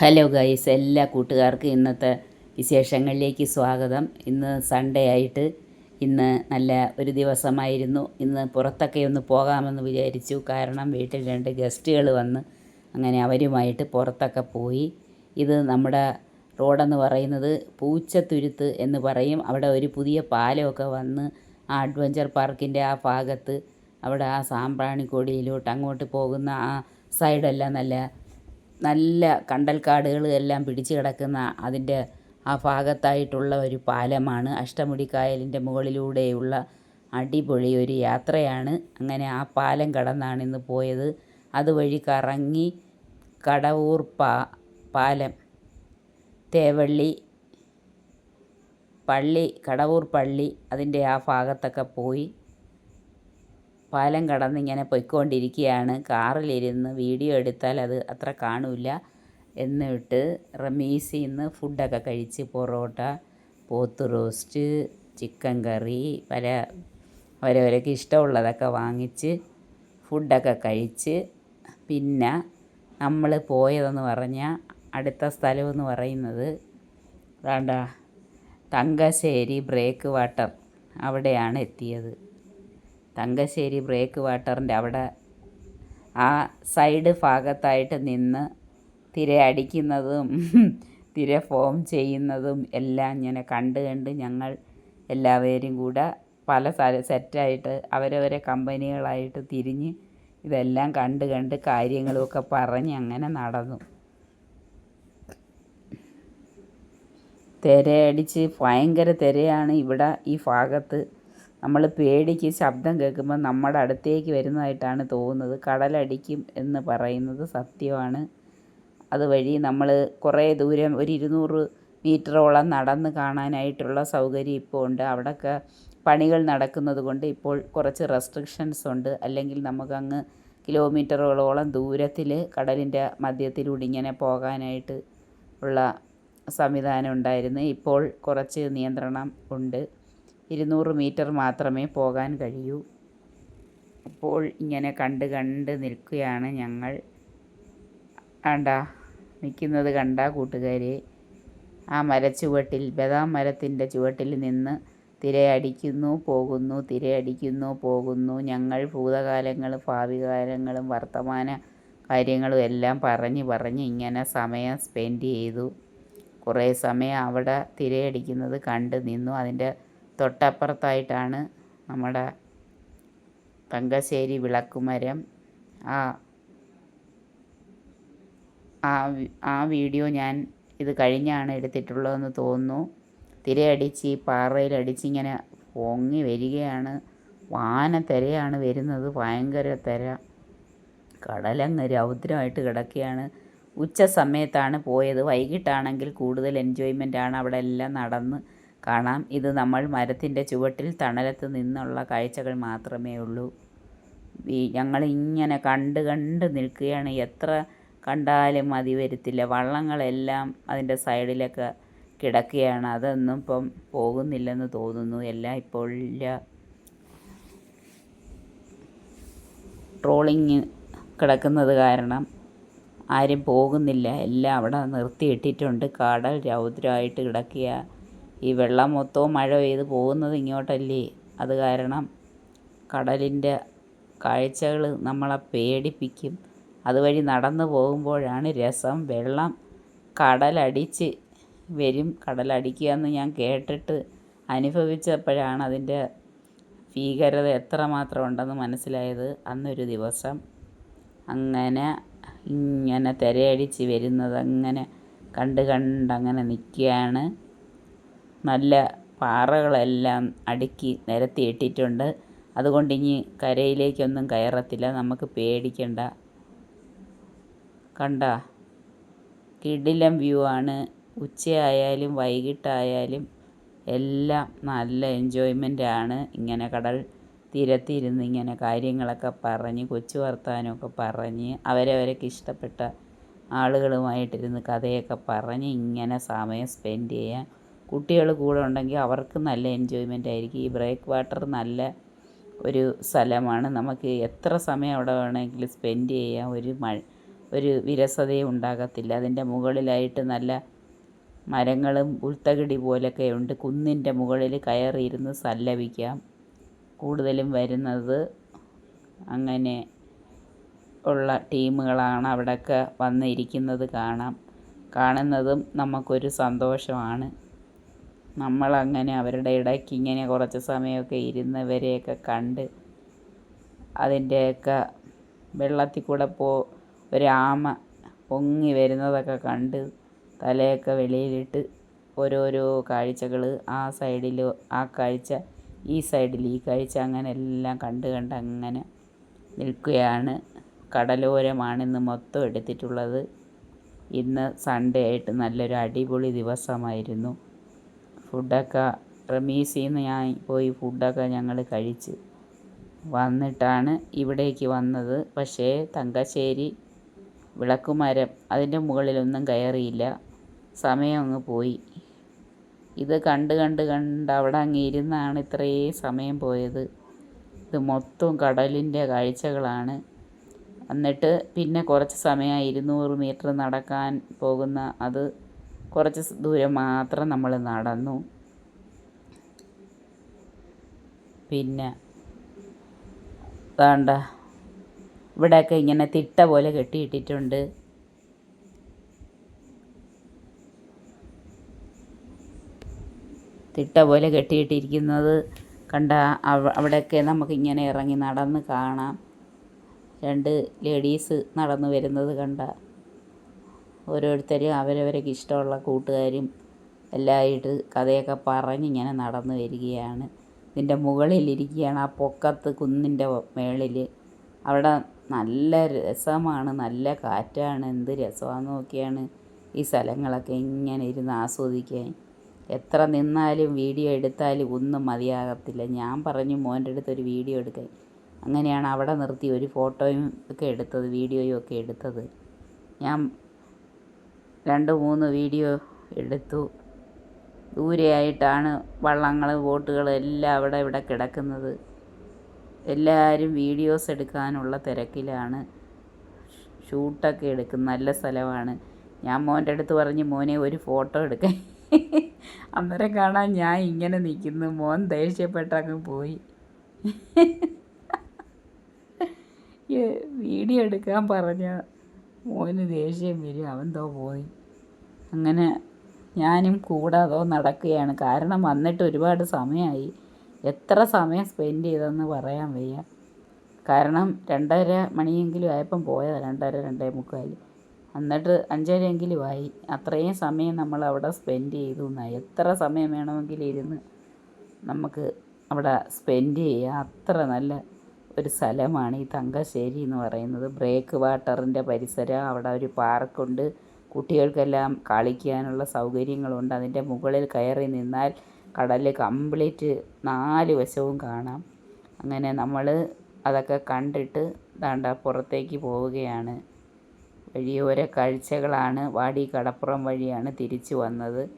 Hello guys എല്ലാ കൂട്ടുകാർക്കും ഇന്നത്തെ വിശേഷങ്ങളിലേക്ക് സ്വാഗതം. ഇന്ന് സൺഡേ ആയിട്ട് ഇന്ന് നല്ല ഒരു ദിവസമായിരുന്നു. ഇന്ന് പുറത്തൊക്കെ ഒന്ന് പോകാമെന്ന് വിചാരിച്ചു. കാരണം വീട്ടിൽ രണ്ട് ഗസ്റ്റുകൾ വന്ന് അങ്ങനെ അവരുമായിട്ട് പുറത്തൊക്കെ പോയി. ഇത് നമ്മുടെ റോഡെന്ന് പറയുന്നത് പൂച്ചത്തുരുത്ത് എന്ന് പറയും. അവിടെ ഒരു പുതിയ പാലമൊക്കെ വന്ന് ആ അഡ്വഞ്ചർ പാർക്കിന്റെ ആ ഭാഗത്ത് അവിടെ ആ സാമ്പ്രാണിക്കൊടിയിലോട്ട് അങ്ങോട്ട് പോകുന്ന ആ സൈഡെല്ലാം നല്ല നല്ല കണ്ടൽക്കാടുകൾ എല്ലാം പിടിച്ച് കിടക്കുന്ന അതിന്റെ ആ ഭാഗത്തായിട്ടുള്ള ഒരു പാലമാണ്. അഷ്ടമുടി കായലിന്റെ മുകളിലൂടെയുള്ള അടിപൊളി ഒരു യാത്രയാണ്. അങ്ങനെ ആ പാലം കടന്നാണ് ഇന്ന് പോയത്. അതുവഴി കറങ്ങി കടവൂർ പാ പാലം തേവള്ളി പള്ളി കടവൂർ പള്ളി അതിന്റെ ആ ഭാഗത്തൊക്കെ പോയി. പാലം കടന്നിങ്ങനെ പൊയ്ക്കൊണ്ടിരിക്കുകയാണ്. കാറിലിരുന്ന് വീഡിയോ എടുത്താൽ അത് അത്ര കാണില്ല എന്നിട്ട് റമീസിൽ നിന്ന് ഫുഡൊക്കെ കഴിച്ച് പൊറോട്ട പോത്ത് റോസ്റ്റ് ചിക്കൻ കറി പല അവരവരൊക്കെ ഇഷ്ടമുള്ളതൊക്കെ വാങ്ങിച്ച് ഫുഡൊക്കെ കഴിച്ച് പിന്നെ നമ്മൾ പോയതെന്ന് പറഞ്ഞാൽ അടുത്ത സ്ഥലമെന്ന് പറയുന്നത് വേണ്ട തങ്കശ്ശേരി ബ്രേക്ക് വാട്ടർ അവിടെയാണ് എത്തിയത്. തങ്കശ്ശേരി ബ്രേക്ക് വാട്ടറിന്റെ അവിടെ ആ സൈഡ് ഭാഗത്തായിട്ട് നിന്ന് തിര അടിക്കുന്നതും തിര ഫോം ചെയ്യുന്നതും എല്ലാം ഇങ്ങനെ കണ്ട് കണ്ട് ഞങ്ങൾ എല്ലാവരും കൂടെ പല സ്ഥല സെറ്റായിട്ട് അവരവരെ കമ്പനികളായിട്ട് തിരിഞ്ഞ് ഇതെല്ലാം കണ്ട് കണ്ട് കാര്യങ്ങളുമൊക്കെ പറഞ്ഞ് അങ്ങനെ നടന്നു. തിരയടിച്ച് ഭയങ്കര തിരയാണ് ഇവിടെ ഈ ഭാഗത്ത്. നമ്മൾ പേടിക്ക് ശബ്ദം കേൾക്കുമ്പോൾ നമ്മുടെ അടുത്തേക്ക് വരുന്നതായിട്ടാണ് തോന്നുന്നത്. കടലടിക്കും എന്ന് പറയുന്നത് സത്യമാണ്. അതുവഴി നമ്മൾ കുറേ ദൂരം ഒരു ഇരുന്നൂറ് മീറ്ററോളം നടന്ന് കാണാനായിട്ടുള്ള സൗകര്യം ഇപ്പോൾ ഉണ്ട്. അവിടെയൊക്കെ പണികൾ നടക്കുന്നത് കൊണ്ട് ഇപ്പോൾ കുറച്ച് റെസ്ട്രിക്ഷൻസ് ഉണ്ട്. അല്ലെങ്കിൽ നമുക്കങ്ങ് കിലോമീറ്ററുകളോളം ദൂരത്തിൽ കടലിന്റെ മധ്യത്തിലൂടെ ഇങ്ങനെ പോകാനായിട്ട് ഉള്ള സംവിധാനം ഉണ്ടായിരുന്നു. ഇപ്പോൾ കുറച്ച് നിയന്ത്രണം ഉണ്ട്. ഇരുന്നൂറ് മീറ്റർ മാത്രമേ പോകാൻ കഴിയൂ. അപ്പോൾ ഇങ്ങനെ കണ്ട് കണ്ട് നിൽക്കുകയാണ് ഞങ്ങൾ. ആണ്ട നിൽക്കുന്നത് കണ്ട കൂട്ടുകാരെ. ആ മരച്ചുവട്ടിൽ ബദാം മരത്തിന്റെ ചുവട്ടിൽ നിന്ന് തിരയടിക്കുന്നു പോകുന്നു തിരയടിക്കുന്നു പോകുന്നു. ഞങ്ങൾ ഭൂതകാലങ്ങളും ഭാവി കാലങ്ങളും വർത്തമാന കാര്യങ്ങളും എല്ലാം പറഞ്ഞ് പറഞ്ഞ് ഇങ്ങനെ സമയം സ്പെൻഡ് ചെയ്തു. കുറേ സമയം അവിടെ തിരയടിക്കുന്നത് കണ്ട് നിന്നു. അതിന്റെ തൊട്ടപ്പുറത്തായിട്ടാണ് നമ്മുടെ തങ്കശ്ശേരി വിളക്കുമരം. ആ ആ ആ വീഡിയോ ഞാൻ ഇത് കഴിഞ്ഞാണ് എടുത്തിട്ടുള്ളതെന്ന് തോന്നുന്നു. തിരയടിച്ച് ഈ പാറയിലടിച്ച് ഇങ്ങനെ പൊങ്ങി വരികയാണ്. വാന തിരയാണ് വരുന്നത്. ഭയങ്കര തിര. കടലങ്ങ് രൗദ്രമായിട്ട് കിടക്കുകയാണ്. ഉച്ച സമയത്താണ് പോയത്. വൈകിട്ടാണെങ്കിൽ കൂടുതൽ എൻജോയ്മെന്റ് ആണ്. അവിടെ എല്ലാം നടന്ന് കാണാം. ഇത് നമ്മൾ മരത്തിന്റെ ചുവട്ടിൽ തണലത്ത് നിന്നുള്ള കാഴ്ചകൾ മാത്രമേ ഉള്ളൂ. ഈ ഞങ്ങൾ ഇങ്ങനെ കണ്ട് കണ്ട് നിൽക്കുകയാണ്. എത്ര കണ്ടാലും മതി വരത്തില്ല. വള്ളങ്ങളെല്ലാം അതിന്റെ സൈഡിലൊക്കെ കിടക്കുകയാണ്. അതൊന്നും ഇപ്പം പോകുന്നില്ലെന്ന് തോന്നുന്നു. എല്ലാം ഇപ്പോൾ ഇല്ല. ട്രോളിങ് കിടക്കുന്നത് കാരണം ആരും പോകുന്നില്ല. എല്ലാം അവിടെ നിർത്തിയിട്ടിട്ടുണ്ട്. കടൽ രൗദ്രമായിട്ട് കിടക്കുക ഈ വെള്ളം മൊത്തവും മഴ പെയ്ത് പോകുന്നത് ഇങ്ങോട്ടല്ലേ? അത് കാരണം കടലിന്റെ കാഴ്ചകൾ നമ്മളെ പേടിപ്പിക്കും. അതുവഴി നടന്നു പോകുമ്പോഴാണ് രസം. വെള്ളം കടലടിച്ച് വരും. കടലടിക്കുക എന്ന് ഞാൻ കേട്ടിട്ട് അനുഭവിച്ചപ്പോഴാണ് അതിന്റെ ഭീകരത എത്രമാത്രം ഉണ്ടെന്ന് മനസ്സിലായത്. അന്നൊരു ദിവസം അങ്ങനെ ഇങ്ങനെ തിരയടിച്ച് വരുന്നത് അങ്ങനെ കണ്ട് കണ്ട് അങ്ങനെ നിൽക്കുകയാണ്. നല്ല പാറകളെല്ലാം അടുക്കി നിരത്തിയിട്ടിട്ടുണ്ട് അതുകൊണ്ട് ഇനി കരയിലേക്കൊന്നും കയറത്തില്ല. നമുക്ക് പേടിക്കണ്ട. കണ്ട? കിടിലം വ്യൂ ആണ്. ഉച്ചയായാലും വൈകിട്ടായാലും എല്ലാം നല്ല എൻജോയ്മെന്റ് ആണ്. ഇങ്ങനെ കടൽ തീരത്തിരുന്ന് ഇങ്ങനെ കാര്യങ്ങളൊക്കെ പറഞ്ഞ് കൊച്ചു വർത്താനമൊക്കെ പറഞ്ഞ് അവരവരൊക്കെ ഇഷ്ടപ്പെട്ട ആളുകളുമായിട്ടിരുന്ന് കഥയൊക്കെ പറഞ്ഞ് ഇങ്ങനെ സമയം സ്പെൻഡ് ചെയ്യാൻ കുട്ടികൾ കൂടെ ഉണ്ടെങ്കിൽ അവർക്ക് നല്ല എൻജോയ്മെന്റ് ആയിരിക്കും. ഈ ബ്രേക്ക് വാട്ടർ നല്ല ഒരു സ്ഥലമാണ്. നമുക്ക് എത്ര സമയം അവിടെ വേണമെങ്കിലും സ്പെൻഡ് ചെയ്യാം. ഒരു മഴ ഒരു വിരസതയും ഉണ്ടാകത്തില്ല. അതിന്റെ മുകളിലായിട്ട് നല്ല മരങ്ങളും ഉൾത്തകിടി പോലൊക്കെ ഉണ്ട്. കുന്നിന്റെ മുകളിൽ കയറിയിരുന്ന് സല്ലപിക്കാം. കൂടുതലും വരുന്നത് അങ്ങനെ ഉള്ള ടീമുകളാണ് അവിടെയൊക്കെ വന്നിരിക്കുന്നത് കാണാം. കാണുന്നതും നമുക്കൊരു സന്തോഷമാണ്. നമ്മളങ്ങനെ അവരുടെ ഇടയ്ക്ക് ഇങ്ങനെ കുറച്ച് സമയമൊക്കെ ഇരുന്നവരെയൊക്കെ കണ്ട് അതിന്റെയൊക്കെ വെള്ളത്തിൽ കൂടെ പോ ഒരാമ പൊങ്ങി വരുന്നതൊക്കെ കണ്ട് തലയൊക്കെ വെളിയിലിട്ട് ഓരോരോ കാഴ്ചകൾ ആ സൈഡിൽ ആ കാഴ്ച ഈ സൈഡിൽ ഈ കാഴ്ച അങ്ങനെ എല്ലാം കണ്ട് കണ്ട് അങ്ങനെ നിൽക്കുകയാണ്. കടലോരമാണ് ഇന്ന് മൊത്തം എടുത്തിട്ടുള്ളത്. ഇന്ന് സൺഡേ ആയിട്ട് നല്ലൊരു അടിപൊളി ദിവസമായിരുന്നു. ഫുഡൊക്കെ റമീസിൽ നിന്ന് ഞാൻ പോയി ഫുഡൊക്കെ ഞങ്ങൾ കഴിച്ച്. വന്നിട്ടാണ് ഇവിടേക്ക് വന്നത്. പക്ഷേ തങ്കശ്ശേരി വിളക്കുമരം അതിന്റെ മുകളിലൊന്നും കയറിയില്ല. സമയം അങ്ങ് പോയി. ഇത് കണ്ട് കണ്ട് കണ്ട് അവിടെ അങ്ങ് ഇരുന്നാണ് ഇത്രയും സമയം പോയത്. ഇത് മൊത്തം കടലിന്റെ കാഴ്ചകളാണ്. എന്നിട്ട് പിന്നെ കുറച്ച് സമയം ഇരുന്നൂറ് മീറ്റർ നടക്കാൻ പോകുന്ന അത് കുറച്ച് ദൂരം മാത്രം നമ്മൾ നടന്നു. പിന്നെ വേണ്ട ഇവിടെയൊക്കെ ഇങ്ങനെ തിട്ട പോലെ കെട്ടിയിട്ടിട്ടുണ്ട്. തിട്ട പോലെ കെട്ടിയിട്ടിരിക്കുന്നത് കണ്ട അവിടെയൊക്കെ നമുക്കിങ്ങനെ ഇറങ്ങി നടന്ന് കാണാം. രണ്ട് ലേഡീസ് നടന്നു വരുന്നത് കണ്ട. ഓരോരുത്തരും അവരവർക്ക് ഇഷ്ടമുള്ള കൂട്ടുകാരും എല്ലാമായിട്ട് കഥയൊക്കെ പറഞ്ഞിങ്ങനെ നടന്നു വരികയാണ്. ഇതിന്റെ മുകളിലിരിക്കുകയാണ് ആ പൊക്കത്ത് കുന്നിന്റെ മേളിൽ അവിടെ നല്ല രസമാണ് നല്ല കാറ്റാണ് എന്ത് രസമാണെന്ന് നോക്കിയാണ് ഈ സ്ഥലങ്ങളൊക്കെ ഇങ്ങനെ ഇരുന്ന് ആസ്വദിക്കാൻ. എത്ര നിന്നാലും വീഡിയോ എടുത്താലും ഒന്നും മതിയാകത്തില്ല. ഞാൻ പറഞ്ഞു മോന്റെ അടുത്ത് ഒരു വീഡിയോ എടുക്കാൻ. അങ്ങനെയാണ് അവിടെ നിർത്തി ഒരു ഫോട്ടോയും ഒക്കെ എടുത്തത് വീഡിയോയും ഒക്കെ എടുത്തത്. ഞാൻ രണ്ട് മൂന്ന് വീഡിയോ എടുത്തു. ദൂരെയായിട്ടാണ് വള്ളങ്ങൾ ബോട്ടുകൾ എല്ലാം അവിടെ ഇവിടെ കിടക്കുന്നത്. എല്ലാവരും വീഡിയോസ് എടുക്കാനുള്ള തിരക്കിലാണ്. ഷൂട്ടൊക്കെ എടുക്കും നല്ല സ്ഥലമാണ്. ഞാൻ മോന്റെ അടുത്ത് പറഞ്ഞ് മോനെ ഒരു ഫോട്ടോ എടുക്കാൻ അന്നേരം കാണാൻ ഞാൻ ഇങ്ങനെ നിൽക്കുന്നു. മോൻ ദേഷ്യപ്പെട്ടങ്ങ് പോയി. വീഡിയോ എടുക്കാൻ പറഞ്ഞ മോന് ദേഷ്യം വരും. അവൻ തോ പോയി. അങ്ങനെ ഞാനും കൂടെ അതോ നടക്കുകയാണ്. കാരണം വന്നിട്ട് ഒരുപാട് സമയമായി. എത്ര സമയം സ്പെൻഡ് ചെയ്തതെന്ന് പറയാൻ വയ്യ. കാരണം രണ്ടര മണിയെങ്കിലും ആയപ്പം പോയതാണ് രണ്ടര രണ്ടേ മുക്കാൽ എന്നിട്ട് അഞ്ചരയെങ്കിലും ആയി. അത്രയും സമയം നമ്മൾ അവിടെ സ്പെൻഡ് ചെയ്തു എന്നായി എത്ര സമയം വേണമെങ്കിലും ഇരുന്ന് നമുക്ക് അവിടെ സ്പെൻഡ് ചെയ്യാം. അത്ര നല്ല ഒരു സ്ഥലമാണ് ഈ തങ്കശ്ശേരി എന്ന് പറയുന്നത്. ബ്രേക്ക് വാട്ടറിന്റെ പരിസരം. അവിടെ ഒരു പാർക്കുണ്ട്. കുട്ടികൾക്കെല്ലാം കളിക്കാനുള്ള സൗകര്യങ്ങളുണ്ട്. അതിന്റെ മുകളിൽ കയറി നിന്നാൽ കടൽ കംപ്ലീറ്റ് നാല് വശവും കാണാം. അങ്ങനെ നമ്മൾ അതൊക്കെ കണ്ടിട്ട് ദാണ്ട പുറത്തേക്ക് പോവുകയാണ്. വഴിയോര കാഴ്ചകളാണ്. വാടി കടപ്പുറം വഴിയാണ് തിരിച്ചു വന്നത്.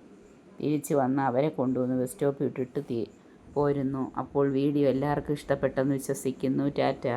തിരിച്ചു വന്ന് അവരെ കൊണ്ടുവന്ന് ബസ് സ്റ്റോപ്പിൽ ഇട്ടിട്ട് പോരുന്നു. അപ്പോൾ വീഡിയോ എല്ലാവർക്കും ഇഷ്ടപ്പെട്ടെന്ന് വിശ്വസിക്കുന്നു. ടാറ്റ.